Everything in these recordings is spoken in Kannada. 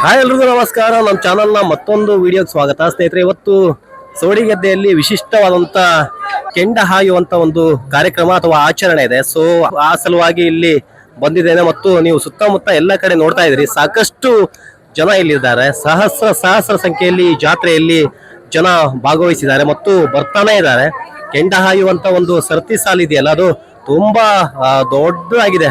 ಹಾಯ್ ಎಲ್ರಿಗೂ ನಮಸ್ಕಾರ. ನಮ್ಮ ಚಾನಲ್ನ ಮತ್ತೊಂದು ವಿಡಿಯೋಗೆ ಸ್ವಾಗತ. ಸ್ನೇಹಿತರೆ, ಇವತ್ತು ಸೋಡಿಗದ್ದೆಯಲ್ಲಿ ವಿಶಿಷ್ಟವಾದಂತ ಕೆಂಡ ಹಾಯುವಂತ ಒಂದು ಕಾರ್ಯಕ್ರಮ ಅಥವಾ ಆಚರಣೆ ಇದೆ. ಸೊ ಆ ಸಲುವಾಗಿ ಇಲ್ಲಿ ಬಂದಿದ್ದೇನೆ ಮತ್ತು ನೀವು ಸುತ್ತಮುತ್ತ ಎಲ್ಲ ಕಡೆ ನೋಡ್ತಾ ಇದ್ರಿ ಸಾಕಷ್ಟು ಜನ ಇಲ್ಲಿದ್ದಾರೆ. ಸಹಸ್ರ ಸಹಸ್ರ ಸಂಖ್ಯೆಯಲ್ಲಿ ಜಾತ್ರೆಯಲ್ಲಿ ಜನ ಭಾಗವಹಿಸಿದ್ದಾರೆ ಮತ್ತು ಬರ್ತಾನೆ ಇದ್ದಾರೆ. ಕೆಂಡ ಹಾಯುವಂತ ಒಂದು ಸರತಿ ಸಾಲ್ ಇದೆಯಲ್ಲ, ಅದು ತುಂಬಾ ದೊಡ್ಡದಾಗಿದೆ.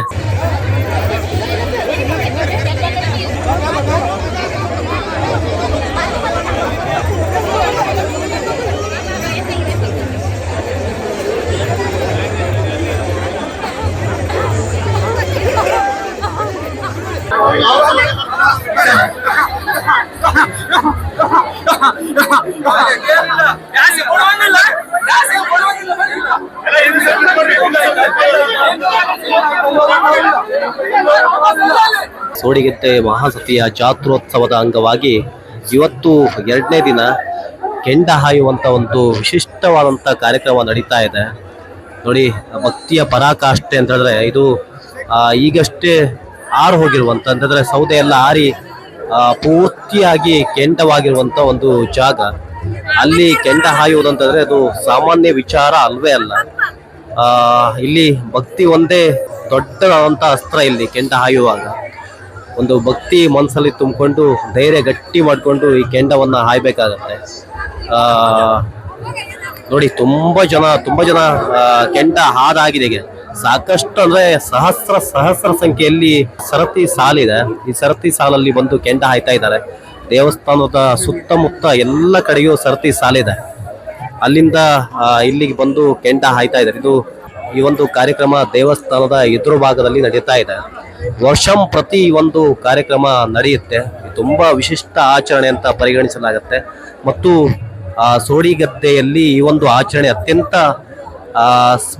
ಸೋಡಿಗೆತ್ತೆ ಮಹಾಸತಿಯ ಜಾತ್ರೋತ್ಸವದ ಅಂಗವಾಗಿ ಇವತ್ತು ಎರಡನೇ ದಿನ ಕೆಂಡ ಹಾಯುವಂಥ ಒಂದು ವಿಶಿಷ್ಟವಾದಂಥ ಕಾರ್ಯಕ್ರಮ ನಡೀತಾ ಇದೆ. ನೋಡಿ, ಭಕ್ತಿಯ ಪರಾಕಾಷ್ಠೆ ಅಂತಂದರೆ ಇದು ಈಗಷ್ಟೇ ಆರು ಹೋಗಿರುವಂತ ಅಂತಂದ್ರೆ ಸೌದೆ ಎಲ್ಲ ಆರಿ ಪೂರ್ತಿಯಾಗಿ ಕೆಂಡವಾಗಿರುವಂತ ಒಂದು ಜಾಗ. ಅಲ್ಲಿ ಕೆಂಡ ಹಾಯುವುದಂತಂದ್ರೆ ಅದು ಸಾಮಾನ್ಯ ವಿಚಾರ ಅಲ್ವೇ ಅಲ್ಲ. ಇಲ್ಲಿ ಭಕ್ತಿ ಒಂದೇ ದೊಡ್ಡದಾದಂತ ಅಸ್ತ್ರ ಇಲ್ಲಿ ಕೆಂಡ ಹಾಯುವಾಗ. ಒಂದು ಭಕ್ತಿ ಮನಸ್ಸಲ್ಲಿ ತುಂಬಿಕೊಂಡು ಧೈರ್ಯ ಗಟ್ಟಿ ಮಾಡಿಕೊಂಡು ಈ ಕೆಂಡವನ್ನು ಹಾಯ್ಬೇಕಾಗತ್ತೆ. ನೋಡಿ, ತುಂಬಾ ಜನ ತುಂಬಾ ಜನ ಕೆಂಡ ಹಾದಾಗಿದೆ. ಸಾಕಷ್ಟು ಅಂದ್ರೆ ಸಹಸ್ರ ಸಹಸ್ರ ಸಂಖ್ಯೆಯಲ್ಲಿ ಸರತಿ ಸಾಲಿದೆ. ಈ ಸರತಿ ಸಾಲಲ್ಲಿ ಬಂದು ಕೆಂಡ ಹಾಯ್ತಾ ಇದ್ದಾರೆ. ದೇವಸ್ಥಾನದ ಸುತ್ತಮುತ್ತ ಎಲ್ಲ ಕಡೆಯೂ ಸರತಿ ಸಾಲಿದೆ. ಅಲ್ಲಿಂದ ಇಲ್ಲಿಗೆ ಬಂದು ಕೆಂಡ ಹಾಯ್ತಾ ಇದ್ದಾರೆ. ಇದು ಈ ಒಂದು ಕಾರ್ಯಕ್ರಮ ದೇವಸ್ಥಾನದ ಎದುರು ಭಾಗದಲ್ಲಿ ನಡೀತಾ ಇದೆ. ವರ್ಷಂ ಪ್ರತಿ ಒಂದು ಕಾರ್ಯಕ್ರಮ ನಡೆಯುತ್ತೆ. ತುಂಬಾ ವಿಶಿಷ್ಟ ಆಚರಣೆ ಅಂತ ಪರಿಗಣಿಸಲಾಗುತ್ತೆ. ಮತ್ತು ಸೋಡಿಗದ್ದೆಯಲ್ಲಿ ಈ ಒಂದು ಆಚರಣೆ ಅತ್ಯಂತ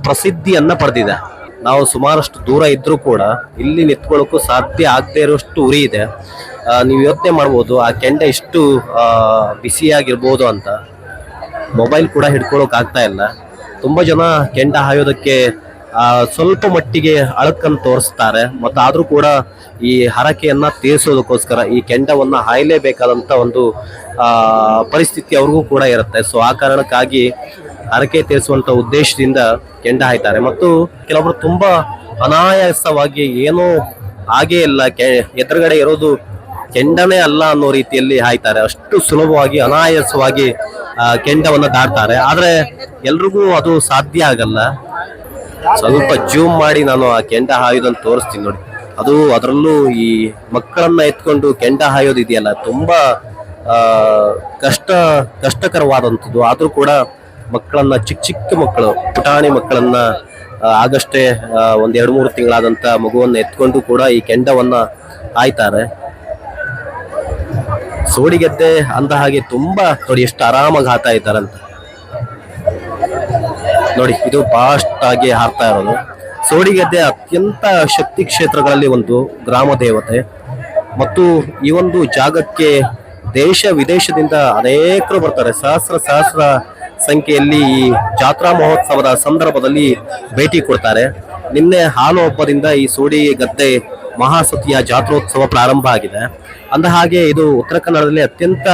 ಪ್ರಸಿದ್ಧಿಯನ್ನ ಪಡೆದಿದೆ. ನಾವು ಸುಮಾರಷ್ಟು ದೂರ ಇದ್ರೂ ಕೂಡ ಇಲ್ಲಿ ನಿಂತ್ಕೊಳ್ಳೋಕ್ಕೂ ಸಾಧ್ಯ ಆಗದೆ ಇರೋಷ್ಟು ಉರಿ ಇದೆ. ನೀವು ಯೋಚನೆ ಮಾಡ್ಬೋದು, ಆ ಕೆಂಡ ಇಷ್ಟು ಬಿಸಿಯಾಗಿರ್ಬೋದು ಅಂತ. ಮೊಬೈಲ್ ಕೂಡ ಹಿಡ್ಕೊಳ್ಳೋಕ್ಕಾಗ್ತಾ ಇಲ್ಲ. ತುಂಬ ಜನ ಕೆಂಡ ಹಾಯೋದಕ್ಕೆ ಸ್ವಲ್ಪ ಮಟ್ಟಿಗೆ ಅಳಕನ್ನು ತೋರಿಸ್ತಾರೆ. ಮತ್ತು ಆದರೂ ಕೂಡ ಈ ಹರಕೆಯನ್ನು ತೀರಿಸೋದಕ್ಕೋಸ್ಕರ, ಈ ಕೆಂಡವನ್ನು ಹಾಯಲೇಬೇಕಾದಂಥ ಒಂದು ಪರಿಸ್ಥಿತಿ ಅವ್ರಿಗೂ ಕೂಡ ಇರುತ್ತೆ. ಸೊ ಆ ಕಾರಣಕ್ಕಾಗಿ ಹರಕೆ ತೀರಿಸುವಂತ ಉದ್ದೇಶದಿಂದ ಕೆಂಡ ಹಾಯ್ತಾರೆ ಮತ್ತು ಕೆಲವೊಬ್ರು ತುಂಬಾ ಅನಾಯಾಸವಾಗಿ ಏನೋ ಹಾಗೇ ಇಲ್ಲ ಎದುರುಗಡೆ ಇರೋದು ಕೆಂಡನೇ ಅಲ್ಲ ಅನ್ನೋ ರೀತಿಯಲ್ಲಿ ಹಾಯ್ತಾರೆ. ಅಷ್ಟು ಸುಲಭವಾಗಿ, ಅನಾಯಾಸವಾಗಿ ಕೆಂಡವನ್ನ ದಾಟ್ತಾರೆ. ಆದ್ರೆ ಎಲ್ರಿಗೂ ಅದು ಸಾಧ್ಯ ಆಗಲ್ಲ. ಸ್ವಲ್ಪ ಜೂಮ್ ಮಾಡಿ ನಾನು ಆ ಕೆಂಡ ಹಾಯೋದನ್ನು ತೋರಿಸ್ತೀನಿ ನೋಡಿ. ಅದು ಅದರಲ್ಲೂ ಈ ಮಕ್ಕಳನ್ನ ಎತ್ಕೊಂಡು ಕೆಂಡ ಹಾಯೋದು ಇದೆಯಲ್ಲ ತುಂಬಾ ಕಷ್ಟ, ಕಷ್ಟಕರವಾದಂಥದ್ದು. ಆದರೂ ಕೂಡ ಮಕ್ಕಳನ್ನ, ಚಿಕ್ಕ ಚಿಕ್ಕ ಮಕ್ಕಳು, ಪುಟಾಣಿ ಮಕ್ಕಳನ್ನ ಆಗಷ್ಟೇ ಒಂದ್ ಎರಡು ಮೂರು ತಿಂಗಳಾದಂತ ಮಗುವನ್ನ ಎತ್ಕೊಂಡು ಕೂಡ ಈ ಕೆಂಡವನ್ನ ಹಾಯ್ತಾರೆ ಸೋಡಿಗೆದ್ದೆ ಅಂದ ಹಾಗೆ ತುಂಬಾ ನೋಡಿ ಎಷ್ಟು ಆರಾಮಾಗಿ ಹಾತಾ ಇದ್ದಾರಂತ. ನೋಡಿ, ಇದು ಫಾಸ್ಟ್ ಆಗಿ ಹಾರ್ತಾ ಇರೋದು. ಸೋಡಿಗೆದ್ದೆ ಅತ್ಯಂತ ಶಕ್ತಿ ಕ್ಷೇತ್ರಗಳಲ್ಲಿ ಒಂದು ಗ್ರಾಮ ದೇವತೆ. ಮತ್ತು ಈ ಒಂದು ಜಾಗಕ್ಕೆ ದೇಶ ವಿದೇಶದಿಂದ ಅನೇಕರು ಬರ್ತಾರೆ. ಸಹಸ್ರ ಸಹಸ್ರ ಸಂಖ್ಯೆಯಲ್ಲಿ ಈ ಜಾತ್ರಾ ಮಹೋತ್ಸವದ ಸಂದರ್ಭದಲ್ಲಿ ಭೇಟಿ ಕೊಡ್ತಾರೆ. ನಿನ್ನೆ ಹಾಲು ಹಬ್ಬದಿಂದ ಈ ಸೋಡಿ ಗದ್ದೆ ಮಹಾಸತಿಯ ಜಾತ್ರೋತ್ಸವ ಪ್ರಾರಂಭ ಆಗಿದೆ. ಅಂದ ಹಾಗೆ ಇದು ಉತ್ತರ ಕನ್ನಡದಲ್ಲಿ ಅತ್ಯಂತ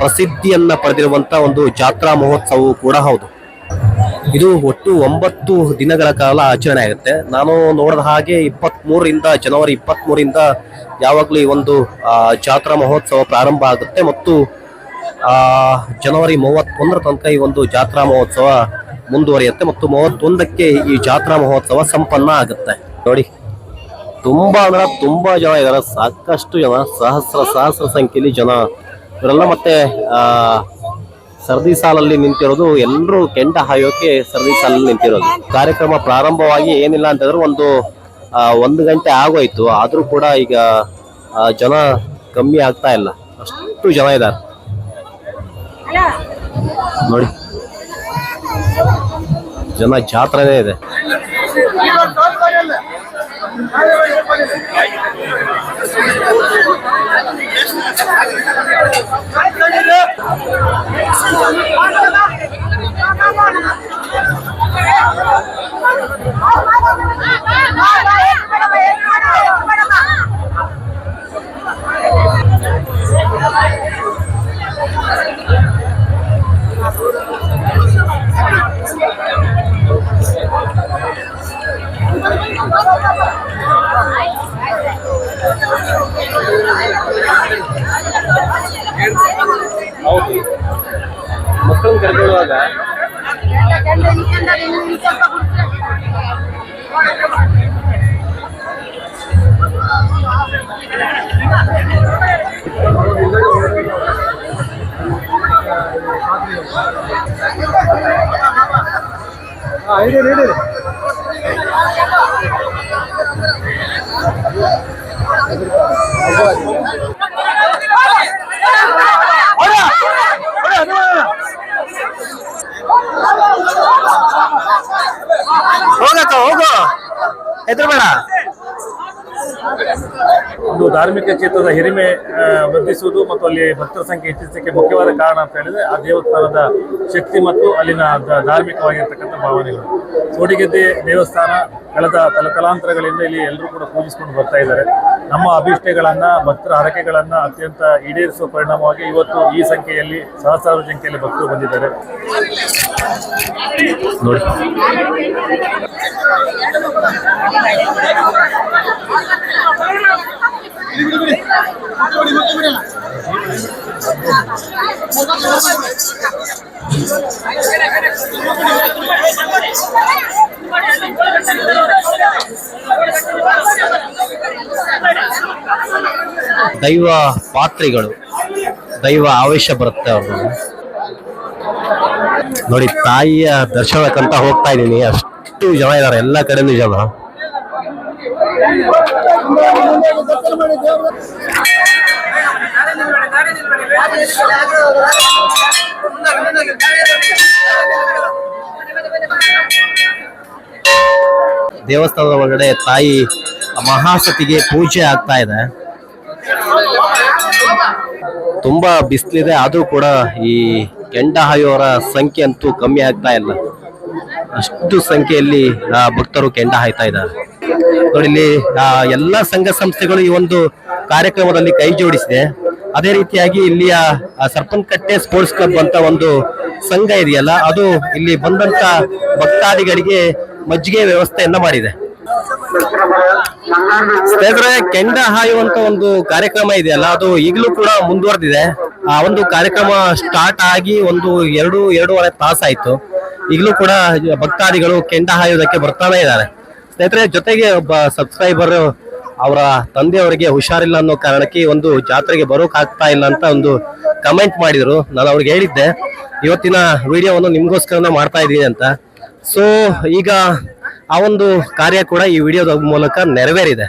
ಪ್ರಸಿದ್ಧಿಯನ್ನ ಪಡೆದಿರುವಂತ ಒಂದು ಜಾತ್ರಾ ಮಹೋತ್ಸವವು ಕೂಡ ಹೌದು. ಇದು ಒಟ್ಟು ಒಂಬತ್ತು ದಿನಗಳ ಕಾಲ ಆಚರಣೆ ಆಗುತ್ತೆ. ನಾನು ನೋಡಿದ ಹಾಗೆ ಇಪ್ಪತ್ತ್ ಮೂರರಿಂದ ಜನವರಿ ಇಪ್ಪತ್ತ್ ಮೂರಿಂದ ಯಾವಾಗಲೂ ಈ ಒಂದು ಜಾತ್ರಾ ಮಹೋತ್ಸವ ಪ್ರಾರಂಭ ಆಗುತ್ತೆ ಮತ್ತು ಜನವರಿ ಮೂವತ್ತೊಂದರ ತನಕ ಈ ಒಂದು ಜಾತ್ರಾ ಮಹೋತ್ಸವ ಮುಂದುವರಿಯುತ್ತೆ ಮತ್ತು ಮೂವತ್ತೊಂದಕ್ಕೆ ಈ ಜಾತ್ರಾ ಮಹೋತ್ಸವ ಸಂಪನ್ನ ಆಗುತ್ತೆ. ನೋಡಿ, ತುಂಬಾ ಅಂದ್ರೆ ತುಂಬಾ ಜನ ಇದ್ದಾರೆ ಸಾಕಷ್ಟು ಜನ, ಸಹಸ್ರ ಸಹಸ್ರ ಸಂಖ್ಯೆಯಲ್ಲಿ ಜನ ಇವರೆಲ್ಲ ಮತ್ತೆ ಸರದಿ ಸಾಲಲ್ಲಿ ನಿಂತಿರೋದು ಎಲ್ಲರೂ ಕೆಂಡ ಹಾಯೋಕೆ ಸರದಿ ಸಾಲಲ್ಲಿ ನಿಂತಿರೋದು. ಕಾರ್ಯಕ್ರಮ ಪ್ರಾರಂಭವಾಗಿ ಏನಿಲ್ಲ ಅಂತಂದ್ರೆ ಒಂದು ಒಂದು ಗಂಟೆ ಆಗೋಯ್ತು. ಆದರೂ ಕೂಡ ಈಗ ಜನ ಕಮ್ಮಿ ಆಗ್ತಾ ಇಲ್ಲ. ಅಷ್ಟು ಜನ ಇದ್ದಾರೆ. ನೋಡಿ. ಜನ ಜಾತ್ರೆನೇ ಇದೆ. ಮಕ್ಕಳನ್ನ ಕರ್ಕೊಳ್ಳುವಾಗ ಹೋಗಕ್ಕ, ಹೋಗು. ಬೇಡ. ಒಂದು ಧಾರ್ಮಿಕ ಕ್ಷೇತ್ರದ ಹಿರಿಮೆ ವೃದ್ಧಿಸುವುದು ಮತ್ತು ಅಲ್ಲಿ ಭಕ್ತರ ಸಂಖ್ಯೆ ಹೆಚ್ಚಿಸಲಿಕ್ಕೆ ಮುಖ್ಯವಾದ ಕಾರಣ ಅಂತ ಹೇಳಿದ್ರೆ ಆ ದೇವಸ್ಥಾನದ ಶಕ್ತಿ ಮತ್ತು ಅಲ್ಲಿನ ಧಾರ್ಮಿಕವಾಗಿರ್ತಕ್ಕಂಥ ಭಾವನೆಗಳು. ಸೋಡಿಗೆದ್ದೆ ದೇವಸ್ಥಾನ ಕಳೆದ ತಲತಲಾಂತರಗಳಿಂದ ಇಲ್ಲಿ ಎಲ್ಲರೂ ಕೂಡ ಪೂಜಿಸಿಕೊಂಡು ಬರ್ತಾ ಇದ್ದಾರೆ. ನಮ್ಮ ಅಭಿಷ್ಟೆಗಳನ್ನು, ಭಕ್ತರ ಹರಕೆಗಳನ್ನ ಅತ್ಯಂತ ಈಡೇರಿಸುವ ಪರಿಣಾಮವಾಗಿ ಇವತ್ತು ಈ ಸಂಖ್ಯೆಯಲ್ಲಿ ಸಹಸ್ರಾರು ಸಂಖ್ಯೆಯಲ್ಲಿ ಭಕ್ತರು ಬಂದಿದ್ದಾರೆ. ನೋಡಿ ದೈವ ಪಾತ್ರಿಗಳು ದೈವ ಆವೇಶ ಬರುತ್ತೆ ಅವ್ರಿಗೆ ನೋಡಿ, ತಾಯಿಯ ದರ್ಶನಕ್ಕಂತ ಹೋಗ್ತಾ ಇದ್ದೀನಿ. ಅಷ್ಟು ಜನ ಇದಾರೆ, ಎಲ್ಲ ಕಡೆನೂ ಜನ. ದೇವಸ್ಥಾನದ ಒಳಗಡೆ ತಾಯಿ ಮಹಾಸತಿಗೆ ಪೂಜೆ ಆಗ್ತಾ ಇದೆ. ತುಂಬಾ ಬಿಸಿಲಿದೆ, ಆದರೂ ಕೂಡ ಈ ಕೆಂಡ ಹಾಯೋರ ಸಂಖ್ಯೆ ಅಂತೂ ಕಮ್ಮಿ ಆಗ್ತಾ ಇಲ್ಲ. ಅಷ್ಟು ಸಂಖ್ಯೆಯಲ್ಲಿ ಭಕ್ತರು ಕೆಂಡ ಹಾಯ್ತಾ ಇದ್ದಾರೆ. ನೋಡಿ, ಇಲ್ಲಿ ಎಲ್ಲಾ ಸಂಘ ಸಂಸ್ಥೆಗಳು ಈ ಒಂದು ಕಾರ್ಯಕ್ರಮದಲ್ಲಿ ಕೈ ಜೋಡಿಸಿದೆ. ಅದೇ ರೀತಿಯಾಗಿ ಇಲ್ಲಿಯ ಸರ್ಪನ್ಕಟ್ಟೆ ಸ್ಪೋರ್ಟ್ಸ್ ಕ್ಲಬ್ ಅಂತ ಒಂದು ಸಂಘ ಇದೆಯಲ್ಲ, ಅದು ಇಲ್ಲಿ ಬಂದಂತ ಭಕ್ತಾದಿಗಳಿಗೆ ಮಜ್ಜಿಗೆ ವ್ಯವಸ್ಥೆಯನ್ನ ಮಾಡಿದೆ. ಸ್ನೇಹಿತರೆ ಕೆಂಡ ಹಾಯುವಂತ ಒಂದು ಕಾರ್ಯಕ್ರಮ ಇದೆಯಲ್ಲ, ಅದು ಈಗಲೂ ಕೂಡ ಮುಂದುವರೆದಿದೆ. ಆ ಒಂದು ಕಾರ್ಯಕ್ರಮ ಸ್ಟಾರ್ಟ್ ಆಗಿ ಒಂದು ಎರಡು, ಎರಡೂವರೆ ತಾಸಾಯ್ತು ಈಗಲೂ ಕೂಡ ಭಕ್ತಾದಿಗಳು ಕೆಂಡ ಹಾಯೋದಕ್ಕೆ ಬರ್ತಾನೆ ಇದ್ದಾರೆ. ಸ್ನೇಹಿತರೆ, ಜೊತೆಗೆ ಒಬ್ಬ ಸಬ್ಸ್ಕ್ರೈಬರ್ ಅವರ ತಂದೆಯವರಿಗೆ ಹುಷಾರಿಲ್ಲ ಅನ್ನೋ ಕಾರಣಕ್ಕೆ ಒಂದು ಜಾತ್ರೆಗೆ ಬರೋಕ್ಕಾಗ್ತಾ ಇಲ್ಲ ಅಂತ ಒಂದು ಕಮೆಂಟ್ ಮಾಡಿದ್ರು. ನಾನು ಅವ್ರಿಗೆ ಹೇಳಿದ್ದೆ, ಇವತ್ತಿನ ವಿಡಿಯೋವನ್ನು ನಿಮ್ಗೋಸ್ಕರನೇ ಮಾಡ್ತಾ ಇದ್ದೀನಿ ಅಂತ. ಸೊ ಈಗ ಆ ಒಂದು ಕಾರ್ಯ ಕೂಡ ಈ ವಿಡಿಯೋದ ಮೂಲಕ ನೆರವೇರಿದೆ.